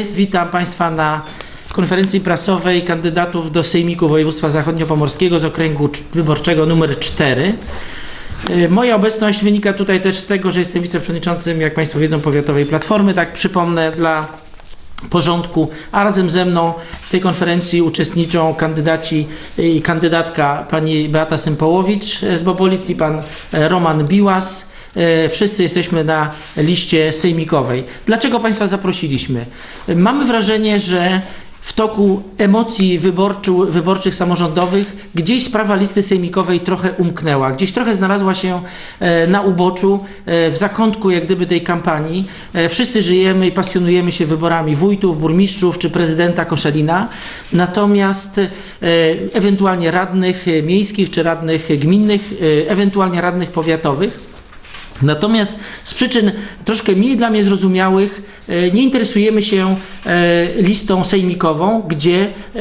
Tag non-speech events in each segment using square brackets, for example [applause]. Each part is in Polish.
Witam Państwa na konferencji prasowej kandydatów do Sejmiku Województwa Zachodniopomorskiego z okręgu cz- wyborczego numer 4. Y, Moja obecność wynika tutaj też z tego, że jestem wiceprzewodniczącym, jak Państwo wiedzą, Powiatowej Platformy. Tak przypomnę dla porządku, a razem ze mną w tej konferencji uczestniczą kandydaci i kandydatka pani Beata Sympołowicz z Bobolic i pan e, Roman Biłas. E, Wszyscy jesteśmy na liście sejmikowej. Dlaczego Państwa zaprosiliśmy? Mamy wrażenie, że w toku emocji wyborczu, wyborczych samorządowych gdzieś sprawa listy sejmikowej trochę umknęła, gdzieś trochę znalazła się e, na uboczu, e, w zakątku jak gdyby tej kampanii. Wszyscy żyjemy i pasjonujemy się wyborami wójtów, burmistrzów czy prezydenta Koszalina, natomiast ewentualnie radnych miejskich czy radnych gminnych, ewentualnie radnych powiatowych. Natomiast z przyczyn troszkę mniej dla mnie zrozumiałych e, nie interesujemy się e, listą sejmikową, gdzie e,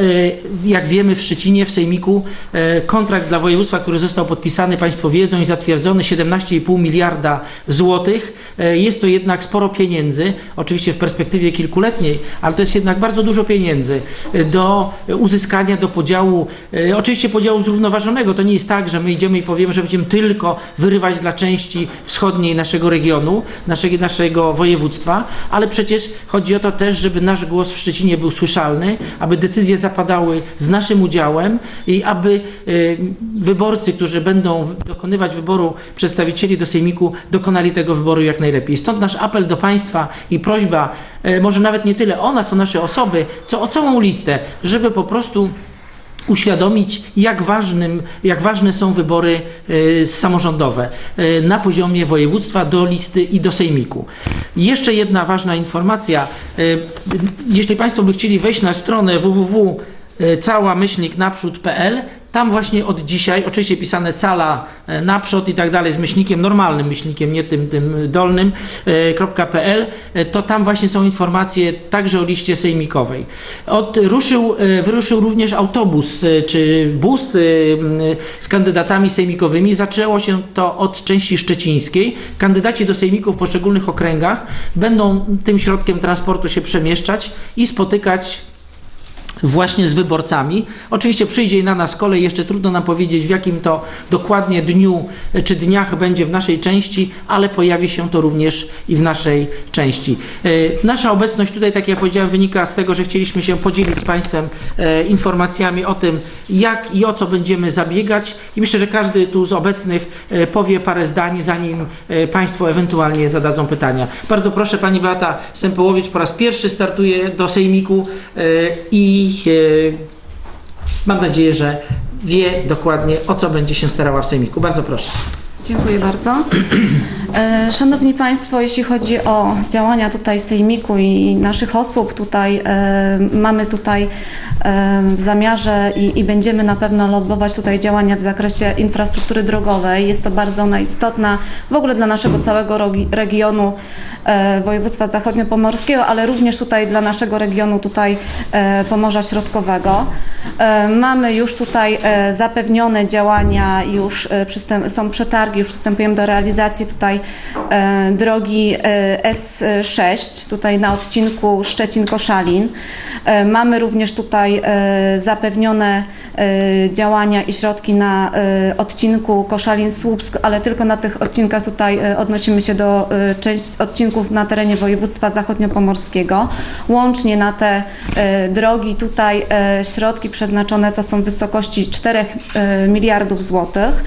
jak wiemy w Szczecinie w sejmiku kontrakt dla województwa, który został podpisany, Państwo wiedzą i zatwierdzony 17,5 miliarda złotych. Jest to jednak sporo pieniędzy, oczywiście w perspektywie kilkuletniej, ale to jest jednak bardzo dużo pieniędzy do uzyskania, do podziału, oczywiście podziału zrównoważonego. To nie jest tak, że my idziemy i powiemy, że będziemy tylko wyrywać dla części wschodniej naszego regionu, naszego, naszego województwa, ale przecież chodzi o to też, żeby nasz głos w Szczecinie był słyszalny, aby decyzje zapadały z naszym udziałem i aby e, wyborcy, którzy będą dokonywać wyboru przedstawicieli do Sejmiku, dokonali tego wyboru jak najlepiej. Stąd nasz apel do Państwa i prośba, e, może nawet nie tyle o nas, o nasze osoby, co o całą listę, żeby po prostu uświadomić, jak, ważnym, jak ważne są wybory e, samorządowe e, na poziomie województwa do listy i do sejmiku. Jeszcze jedna ważna informacja. E, jeśli Państwo by chcieli wejść na stronę www cała myślnik naprzód.pl tam właśnie od dzisiaj, oczywiście pisane cala e, naprzód i tak dalej z myślnikiem, normalnym myślnikiem, nie tym, tym dolnym, e, .pl, e, to tam właśnie są informacje także o liście sejmikowej. Od, ruszył, wyruszył również autobus czy bus z kandydatami sejmikowymi. Zaczęło się to od części szczecińskiej. Kandydaci do sejmików w poszczególnych okręgach będą tym środkiem transportu się przemieszczać i spotykać właśnie z wyborcami. Oczywiście przyjdzie i na nas kolej, jeszcze trudno nam powiedzieć w jakim to dokładnie dniu e, czy dniach będzie w naszej części, ale pojawi się to również i w naszej części. E, Nasza obecność tutaj, tak jak powiedziałem, wynika z tego, że chcieliśmy się podzielić z Państwem e, informacjami o tym, jak i o co będziemy zabiegać i myślę, że każdy tu z obecnych powie parę zdań, zanim Państwo ewentualnie zadadzą pytania. Bardzo proszę, Pani Beata Sępołowicz po raz pierwszy startuje do Sejmiku e, e, mam nadzieję, że wie dokładnie o co będzie się starała w Sejmiku. Bardzo proszę. Dziękuję bardzo. [clears throat] E, Szanowni Państwo, jeśli chodzi o działania tutaj Sejmiku i naszych osób, tutaj e, mamy tutaj e, w zamiarze i, i będziemy na pewno lobbować tutaj działania w zakresie infrastruktury drogowej. Jest to bardzo ona istotna w ogóle dla naszego całego regionu województwa zachodniopomorskiego, ale również tutaj dla naszego regionu tutaj Pomorza Środkowego. Mamy już tutaj zapewnione działania, już są przetargi, już przystępujemy do realizacji tutaj drogi e, S6, tutaj na odcinku Szczecin-Koszalin. E, Mamy również tutaj e, zapewnione e, działania i środki na e, odcinku Koszalin-Słupsk, ale tylko na tych odcinkach tutaj e, odnosimy się do e, części odcinków na terenie województwa zachodniopomorskiego. Łącznie na te e, drogi tutaj e, środki przeznaczone to są w wysokości 4 e, miliardów złotych.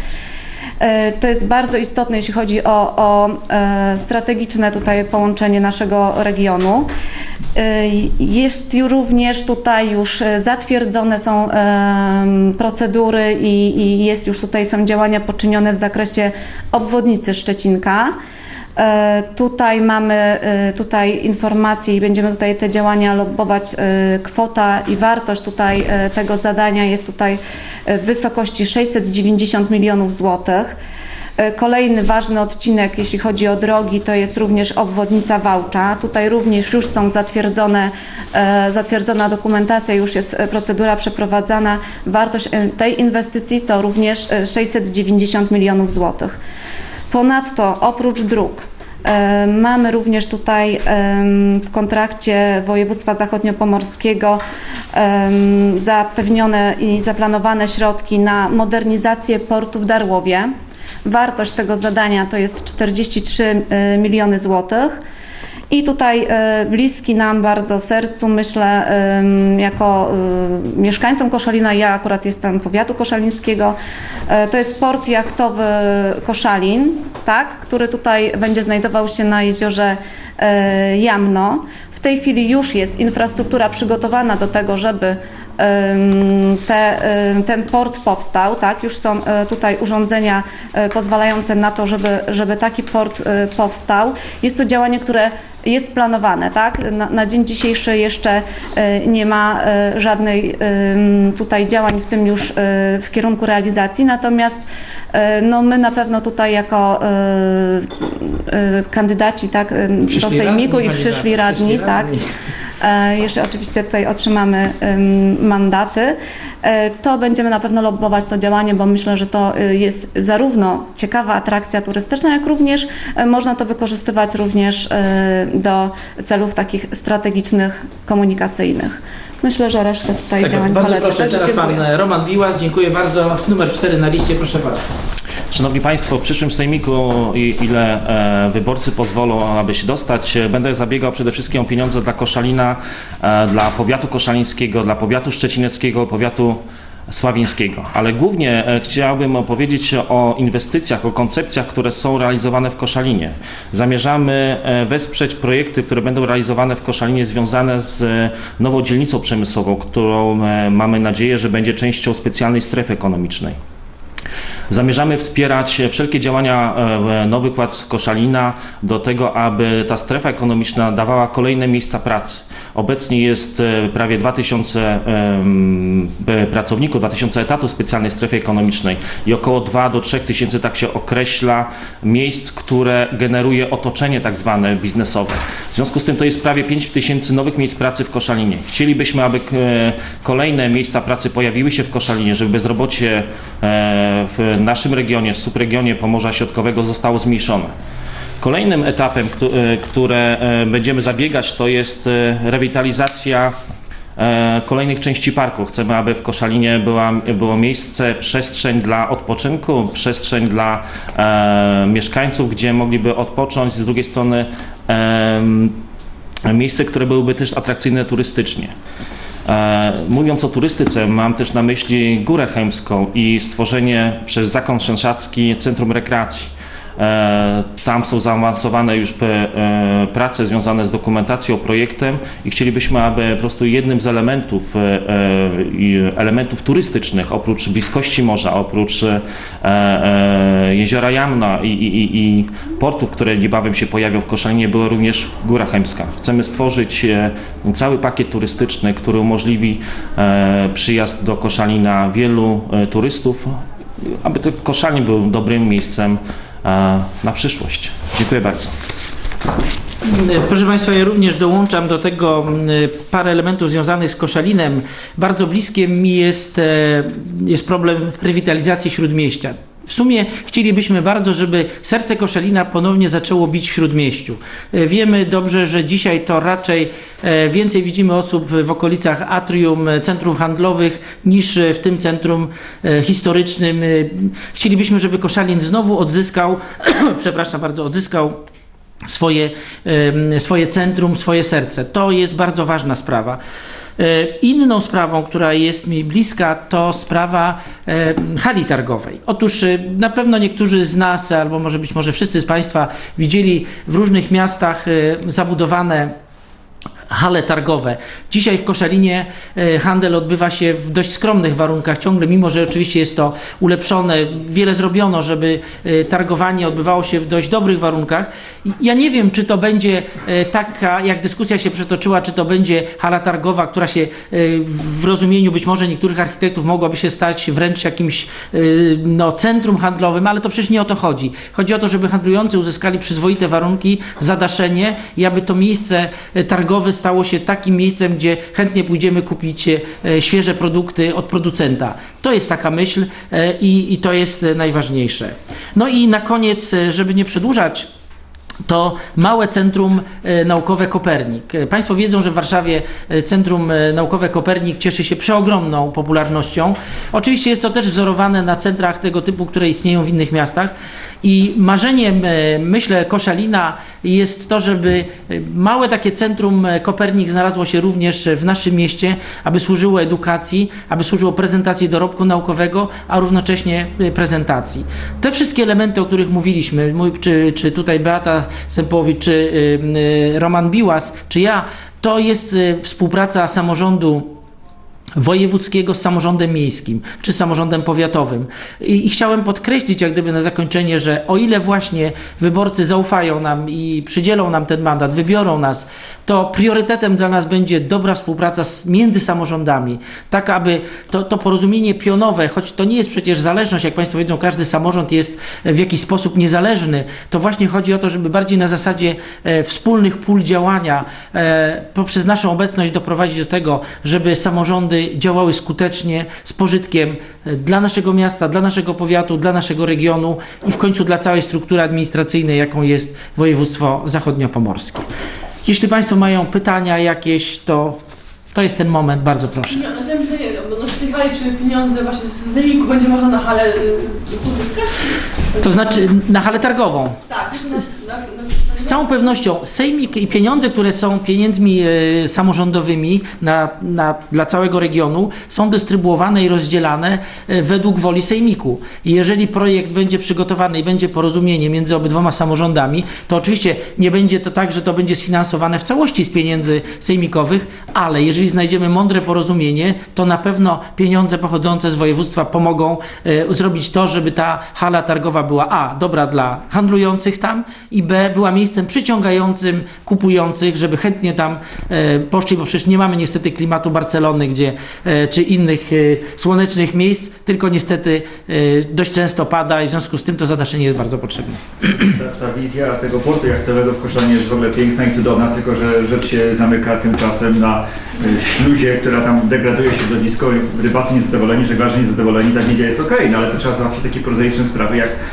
E, To jest bardzo istotne, jeśli chodzi o, o e, strategiczne tutaj połączenie naszego regionu. E, Jest również tutaj już zatwierdzone są procedury i, i jest już tutaj są działania poczynione w zakresie obwodnicy Szczecinka. E, Tutaj mamy e, tutaj informacje i będziemy tutaj te działania lobbować. E, Kwota i wartość tutaj tego zadania jest tutaj w wysokości 690 milionów złotych. Kolejny ważny odcinek, jeśli chodzi o drogi, to jest również obwodnica Wałcza. Tutaj również już są zatwierdzone, zatwierdzona dokumentacja, już jest procedura przeprowadzana. Wartość tej inwestycji to również e, 690 milionów złotych. Ponadto oprócz dróg E, Mamy również tutaj w kontrakcie województwa zachodniopomorskiego zapewnione i zaplanowane środki na modernizację portu w Darłowie. Wartość tego zadania to jest 43 e, miliony złotych. I tutaj e, bliski nam bardzo sercu, myślę, jako e, mieszkańcom Koszalina, ja akurat jestem powiatu koszalińskiego, e, to jest port jachtowy Koszalin, tak, który tutaj będzie znajdował się na jeziorze Jamno. W tej chwili już jest infrastruktura przygotowana do tego, żeby te, ten port powstał, tak? Już są tutaj urządzenia pozwalające na to, żeby, żeby taki port powstał. Jest to działanie, które jest planowane, tak? Na, na dzień dzisiejszy jeszcze e, nie ma e, żadnej em, tutaj działań w tym już e, w kierunku realizacji, natomiast e, no my na pewno tutaj jako e, e, kandydaci tak, e, do Sejmiku radni, i przyszli radni, przyszli tak, radni. E, Jeśli oczywiście tutaj otrzymamy mandaty, e, to będziemy na pewno lobbować to działanie, bo myślę, że to e, jest zarówno ciekawa atrakcja turystyczna, jak również e, można to wykorzystywać również e, do celów takich strategicznych, komunikacyjnych. Myślę, że resztę tutaj Tak, działań bardzo polecę. proszę, teraz pan dziękuję. Roman Biłas, dziękuję bardzo. Numer 4 na liście, proszę bardzo. Szanowni Państwo, w przyszłym sejmiku, i- ile e, wyborcy pozwolą, aby się dostać, e, będę zabiegał przede wszystkim o pieniądze dla Koszalina, e, dla powiatu koszalińskiego, dla powiatu szczecineckiego, powiatu sławińskiego. Ale głównie e, chciałbym opowiedzieć o inwestycjach, o koncepcjach, które są realizowane w Koszalinie. Zamierzamy e, wesprzeć projekty, które będą realizowane w Koszalinie związane z e, nową dzielnicą przemysłową, którą mamy nadzieję, że będzie częścią specjalnej strefy ekonomicznej. Zamierzamy wspierać wszelkie działania Nowych Władz Koszalina do tego, aby ta strefa ekonomiczna dawała kolejne miejsca pracy. Obecnie jest e, prawie 2000 em, e, pracowników, 2000 etatów w specjalnej strefie ekonomicznej i około 2 do 3 tysięcy, tak się określa, miejsc, które generuje otoczenie tak zwane biznesowe. W związku z tym to jest prawie 5 tysięcy nowych miejsc pracy w Koszalinie. Chcielibyśmy, aby e, kolejne miejsca pracy pojawiły się w Koszalinie, żeby bezrobocie w naszym regionie, w subregionie Pomorza Środkowego zostało zmniejszone. Kolejnym etapem, e, które e, będziemy zabiegać, to jest e, rewitalizacja e, kolejnych części parku. Chcemy, aby w Koszalinie była, było miejsce, przestrzeń dla odpoczynku, przestrzeń dla e, mieszkańców, gdzie mogliby odpocząć, z drugiej strony em, miejsce, które byłyby też atrakcyjne turystycznie. E, Mówiąc o turystyce, mam też na myśli Górę Chełmską i stworzenie przez Zakon Sąsiadzki Centrum Rekreacji. E, Tam są zaawansowane już e, prace związane z dokumentacją, projektem i chcielibyśmy, aby po prostu jednym z elementów, e, elementów turystycznych, oprócz bliskości morza, oprócz jeziora Jamna i, i, i- portów, które niebawem się pojawią w Koszalinie, była również Góra Chemska. Chcemy stworzyć cały pakiet turystyczny, który umożliwi przyjazd do Koszalina wielu turystów, aby ten Koszalin był dobrym miejscem na przyszłość. Dziękuję bardzo. Proszę Państwa, ja również dołączam do tego mm, parę elementów związanych z Koszalinem. Bardzo bliskie mi jest, e, jest problem rewitalizacji Śródmieścia. W sumie chcielibyśmy bardzo, żeby serce Koszalina ponownie zaczęło bić w Śródmieściu. E, Wiemy dobrze, że dzisiaj to raczej e, więcej widzimy osób w okolicach atrium, e, centrów handlowych niż w tym centrum historycznym. Chcielibyśmy, żeby Koszalin znowu odzyskał, [clears throat] przepraszam bardzo, odzyskał swoje, swoje centrum, swoje serce. To jest bardzo ważna sprawa. E, Inną sprawą, która jest mi bliska, to sprawa em, hali targowej. Otóż e, na pewno niektórzy z nas, albo może być może wszyscy z Państwa widzieli w różnych miastach e, zabudowane hale targowe. Dzisiaj w Koszalinie e, handel odbywa się w dość skromnych warunkach ciągle, mimo że oczywiście jest to ulepszone. Wiele zrobiono, żeby e, targowanie odbywało się w dość dobrych warunkach. Ja nie wiem, czy to będzie e, taka, jak dyskusja się przetoczyła, czy to będzie hala targowa, która się w rozumieniu być może niektórych architektów mogłaby się stać wręcz jakimś no, centrum handlowym, ale to przecież nie o to chodzi. Chodzi o to, żeby handlujący uzyskali przyzwoite warunki, zadaszenie i aby to miejsce targowe stało się takim miejscem, gdzie chętnie pójdziemy kupić e, świeże produkty od producenta. To jest taka myśl e, i, i to jest najważniejsze. No i na koniec, e, żeby nie przedłużać, to małe Centrum Naukowe Kopernik. Państwo wiedzą, że w Warszawie Centrum Naukowe Kopernik cieszy się przeogromną popularnością. Oczywiście jest to też wzorowane na centrach tego typu, które istnieją w innych miastach. I marzeniem, e, myślę, Koszalina jest to, żeby e, małe takie Centrum e, Kopernik znalazło się również w naszym mieście, aby służyło edukacji, aby służyło prezentacji dorobku naukowego, a równocześnie prezentacji. Te wszystkie elementy, o których mówiliśmy, czy, czy tutaj Beata Sempowicz, czy Roman Biłas, czy ja, to jest współpraca samorządu wojewódzkiego z samorządem miejskim czy samorządem powiatowym. I, I chciałem podkreślić, jak gdyby na zakończenie, że o ile właśnie wyborcy zaufają nam i przydzielą nam ten mandat, wybiorą nas, to priorytetem dla nas będzie dobra współpraca z, między samorządami, tak aby to, to porozumienie pionowe, choć to nie jest przecież zależność, jak Państwo wiedzą, każdy samorząd jest w jakiś sposób niezależny, to właśnie chodzi o to, żeby bardziej na zasadzie e, wspólnych pól działania e, poprzez naszą obecność doprowadzić do tego, żeby samorządy działały skutecznie, z pożytkiem e, dla naszego miasta, dla naszego powiatu, dla naszego regionu i w końcu dla całej struktury administracyjnej, jaką jest województwo zachodniopomorskie. Jeśli Państwo mają pytania jakieś, to, to jest ten moment, bardzo proszę. Ja myślę, nie wiem, odnośnie tej hali, czy pieniądze właśnie z Zemiku będzie można na halę y, uzyskać? To znaczy na halę targową. Tak, z- Z całą pewnością sejmik i pieniądze, które są pieniędzmi e, samorządowymi na, na, dla całego regionu, są dystrybuowane i rozdzielane e, według woli sejmiku. I jeżeli projekt będzie przygotowany i będzie porozumienie między obydwoma samorządami, to oczywiście nie będzie to tak, że to będzie sfinansowane w całości z pieniędzy sejmikowych, ale jeżeli znajdziemy mądre porozumienie, to na pewno pieniądze pochodzące z województwa pomogą e, zrobić to, żeby ta hala targowa była A, dobra dla handlujących tam i B, była miejscem przyciągającym kupujących, żeby chętnie tam e, poszli, bo przecież nie mamy niestety klimatu Barcelony, gdzie, e, czy innych e, słonecznych miejsc, tylko niestety e, dość często pada i w związku z tym to zadaszenie jest bardzo potrzebne. Ta, ta wizja tego portu jachtowego w Koszalinie jest w ogóle piękna i cudowna, tylko że rzecz się zamyka tymczasem na y, śluzie, która tam degraduje się do nisko. Rybacy niezadowoleni, żeglarze niezadowoleni. Ta wizja jest okej, no ale to trzeba załatwić takie prozaiczne sprawy jak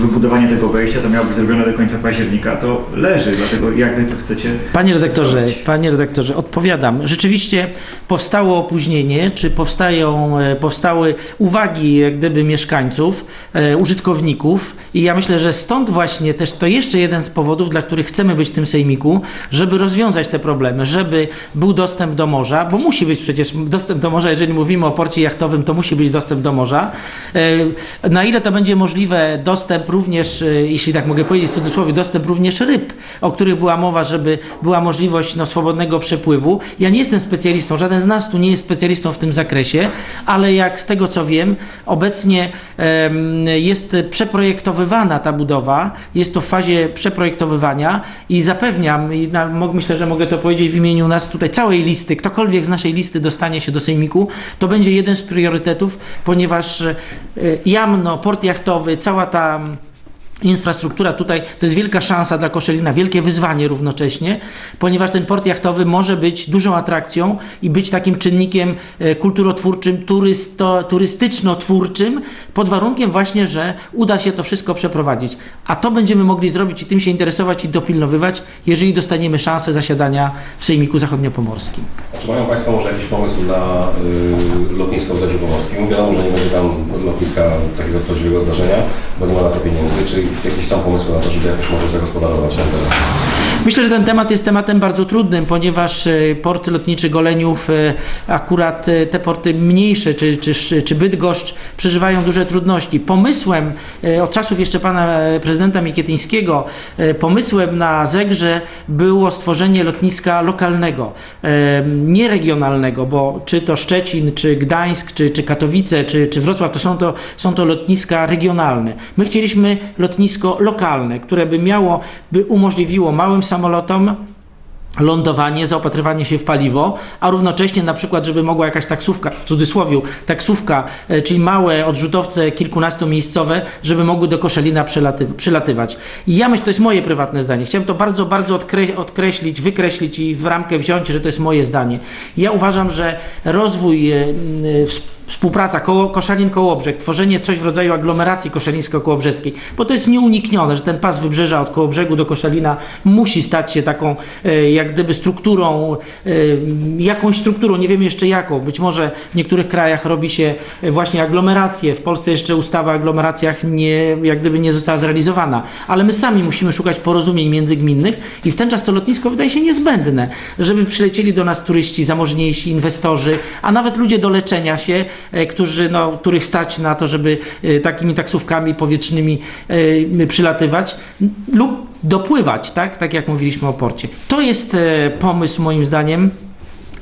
wybudowanie tego wejścia, to miało być zrobione do końca października. To leży, dlatego jak wy to chcecie Panie redaktorze, zrobić? panie redaktorze, odpowiadam. Rzeczywiście powstało opóźnienie, czy powstają, e, powstały uwagi jak gdyby mieszkańców, e, użytkowników i ja myślę, że stąd właśnie też to jeszcze jeden z powodów, dla których chcemy być w tym sejmiku, żeby rozwiązać te problemy, żeby był dostęp do morza, bo musi być przecież dostęp do morza, jeżeli mówimy o porcie jachtowym, to musi być dostęp do morza. E, Na ile to będzie możliwe, dostęp również, e, jeśli tak mogę powiedzieć w cudzysłowie, dostęp również ryb, o których była mowa, żeby była możliwość no, swobodnego przepływu. Ja nie jestem specjalistą, żaden z nas tu nie jest specjalistą w tym zakresie, ale jak z tego co wiem, obecnie jest przeprojektowywana ta budowa, jest to w fazie przeprojektowywania i zapewniam, i myślę, że mogę to powiedzieć w imieniu nas tutaj, całej listy, ktokolwiek z naszej listy dostanie się do Sejmiku, to będzie jeden z priorytetów, ponieważ e, Jamno, port jachtowy, cała ta infrastruktura tutaj to jest wielka szansa dla Koszalina, wielkie wyzwanie równocześnie, ponieważ ten port jachtowy może być dużą atrakcją i być takim czynnikiem e, kulturotwórczym, turysto, turystyczno-twórczym, pod warunkiem właśnie, że uda się to wszystko przeprowadzić. A to będziemy mogli zrobić i tym się interesować i dopilnowywać, jeżeli dostaniemy szansę zasiadania w Sejmiku Zachodniopomorskim. Czy mają Państwo może jakiś pomysł na y, lotnisko w Zegrzu Pomorskim? Wiadomo, że nie będzie tam lotniska takiego prawdziwego zdarzenia, bo nie ma na to pieniędzy. Czy jakieś są pomysły na to, żeby jakoś może zagospodarować ten teren? Myślę, że ten temat jest tematem bardzo trudnym, ponieważ e, port lotniczy Goleniów, e, akurat e, te porty mniejsze, czy, czy, czy Bydgoszcz, przeżywają duże trudności. Pomysłem, od czasów jeszcze pana prezydenta Mikietyńskiego, pomysłem na Zegrze było stworzenie lotniska lokalnego, nie regionalnego, bo czy to Szczecin, czy Gdańsk, czy, czy Katowice, czy, czy Wrocław, to są, to są to lotniska regionalne. My chcieliśmy lotnisko lokalne, które by miało, by umożliwiło małym samolotom lądowanie, zaopatrywanie się w paliwo, a równocześnie na przykład, żeby mogła jakaś taksówka, w cudzysłowie, taksówka, e, czyli małe odrzutowce kilkunastomiejscowe, żeby mogły do Koszalina przylaty, przylatywać. I ja myślę, to jest moje prywatne zdanie. Chciałem to bardzo, bardzo odkre, odkreślić, wykreślić i w ramkę wziąć, że to jest moje zdanie. Ja uważam, że rozwój, ws- współpraca koło, Koszalin-Kołobrzeg, tworzenie coś w rodzaju aglomeracji koszalińsko-kołobrzeskiej, bo to jest nieuniknione, że ten pas wybrzeża od Kołobrzegu do Koszalina musi stać się taką e, jak gdyby strukturą, e, jakąś strukturą, nie wiem jeszcze jaką. Być może w niektórych krajach robi się e, właśnie aglomeracje. W Polsce jeszcze ustawa o aglomeracjach nie, jak gdyby nie została zrealizowana, ale my sami musimy szukać porozumień międzygminnych i w ten czas to lotnisko wydaje się niezbędne, żeby przylecieli do nas turyści, zamożniejsi, inwestorzy, a nawet ludzie do leczenia się, którzy, no, których stać na to, żeby e, takimi taksówkami powietrznymi e, przylatywać lub dopływać, tak? tak jak mówiliśmy o porcie. To jest e, pomysł moim zdaniem.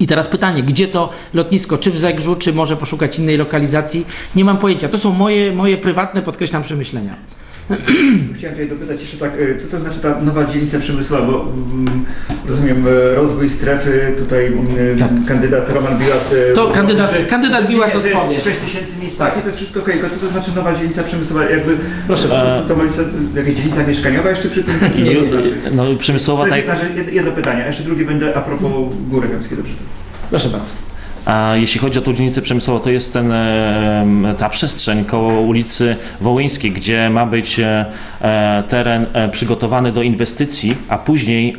I teraz pytanie, gdzie to lotnisko, czy w Zegrzu, czy może poszukać innej lokalizacji? Nie mam pojęcia. To są moje, moje prywatne, podkreślam, przemyślenia. [clears throat] Chciałem tutaj dopytać jeszcze tak, e, co to znaczy ta nowa dzielnica przemysłowa, bo mm, rozumiem e, rozwój strefy, tutaj mm, Tak. kandydat Roman Bilas... e, To kandydat- że- kandydat Biłas nie, to jest odpowie. 6 tysięcy miejsc pracy, to jest wszystko okej, tylko co to znaczy nowa dzielnica przemysłowa? Jakby, Proszę to, to, to ma być jakaś dzielnica mieszkaniowa jeszcze przy tym? [laughs] Co to znaczy? no, To przemysłowa jest tak, jedno pytanie, a jeszcze drugie będę a propos Góry Chemskiej, dobrze? Proszę bardzo. A jeśli chodzi o tą dzielnicę przemysłową, to jest ten, ta przestrzeń koło ulicy Wołyńskiej, gdzie ma być e, e, teren e, przygotowany do inwestycji, a później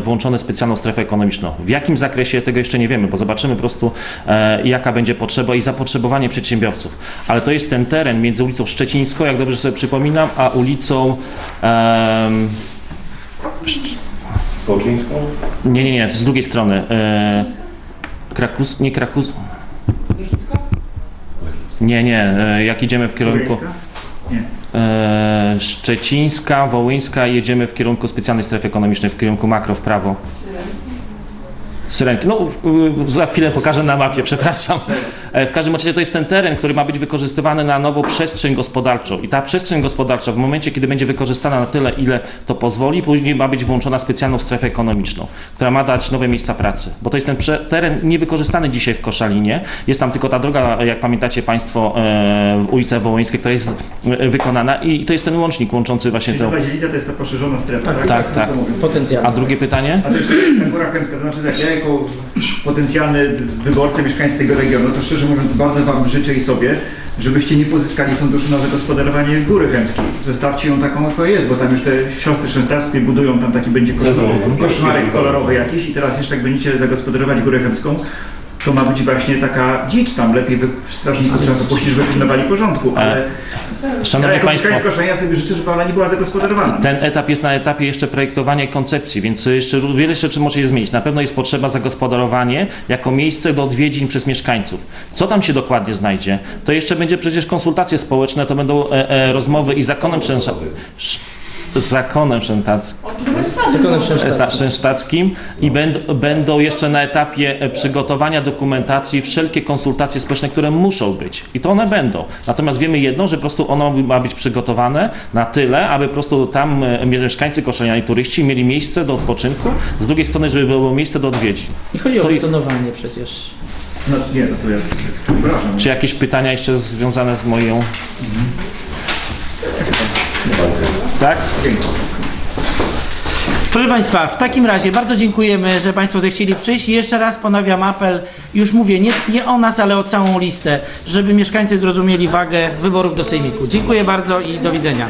włączony specjalną strefę ekonomiczną. W jakim zakresie tego jeszcze nie wiemy, bo zobaczymy po prostu jaka będzie potrzeba i zapotrzebowanie przedsiębiorców. Ale to jest ten teren między ulicą Szczecińską, jak dobrze sobie przypominam, a ulicą em, Kołczyńską? nie, nie, nie, to z drugiej strony. E, Krakus, nie Krakus. Nie, nie, e, jak idziemy w kierunku e, Szczecińska, Wołyńska, jedziemy w kierunku specjalnej strefy ekonomicznej, w kierunku makro w prawo. Syrenki. No, w- w- za chwilę pokażę na mapie, [laughs] przepraszam. E, W każdym razie to jest ten teren, który ma być wykorzystywany na nową przestrzeń gospodarczą. I ta przestrzeń gospodarcza w momencie, kiedy będzie wykorzystana na tyle, ile to pozwoli, później ma być włączona w specjalną strefę ekonomiczną, która ma dać nowe miejsca pracy. Bo to jest ten teren niewykorzystany dzisiaj w Koszalinie. Jest tam tylko ta droga, jak pamiętacie Państwo, e, ulica Wołyńska, która jest e, wykonana i to jest ten łącznik łączący właśnie Czyli tę... dzielnica to jest ta poszerzona strefa, tak? tak, tak. To mówię. Potencjalnie. A drugie pytanie? A też ta Góra Chemska, to znaczy tak, ja jako potencjalny wyborca, mieszkańc tego regionu, to szczerze mówiąc bardzo Wam życzę i sobie, żebyście nie pozyskali funduszy na zagospodarowanie Góry Chemskiej. Zostawcie ją taką, jaka jest, bo tam już te siostry szwedzdarskie budują, tam taki będzie koszmarek, koszmarek kolorowy jakiś i teraz jeszcze jak będziecie zagospodarować Górę Chemską, to ma być właśnie taka dzicz tam, lepiej strażników trzeba dopuścić, żeby pilnowali porządku, ale ja Szanowni jako Państwo, Koszenia sobie życzę, żeby ona nie była zagospodarowana. Ten etap jest na etapie jeszcze projektowania i koncepcji, więc jeszcze wiele rzeczy może się zmienić. Na pewno jest potrzeba zagospodarowanie jako miejsce do odwiedzin przez mieszkańców. Co tam się dokładnie znajdzie? To jeszcze będzie przecież konsultacje społeczne, to będą e, e, rozmowy i zakonem sz- zakonem szentackim. Zakonem. Szensztackim i będ, będą jeszcze na etapie e, przygotowania dokumentacji wszelkie konsultacje społeczne, które muszą być. I to one będą. Natomiast wiemy jedno, że po prostu ono ma być przygotowane na tyle, aby po prostu tam e, mieszkańcy Koszenia i turyści mieli miejsce do odpoczynku, z drugiej strony, żeby było miejsce do odwiedzin. I chodzi o To i- betonowanie przecież. No nie, no to ja. Czy jakieś pytania jeszcze związane z moją... Tak? Proszę Państwa, w takim razie bardzo dziękujemy, że Państwo zechcieli przyjść i jeszcze raz ponawiam apel, już mówię, nie, nie o nas, ale o całą listę, żeby mieszkańcy zrozumieli wagę wyborów do Sejmiku. Dziękuję bardzo i do widzenia.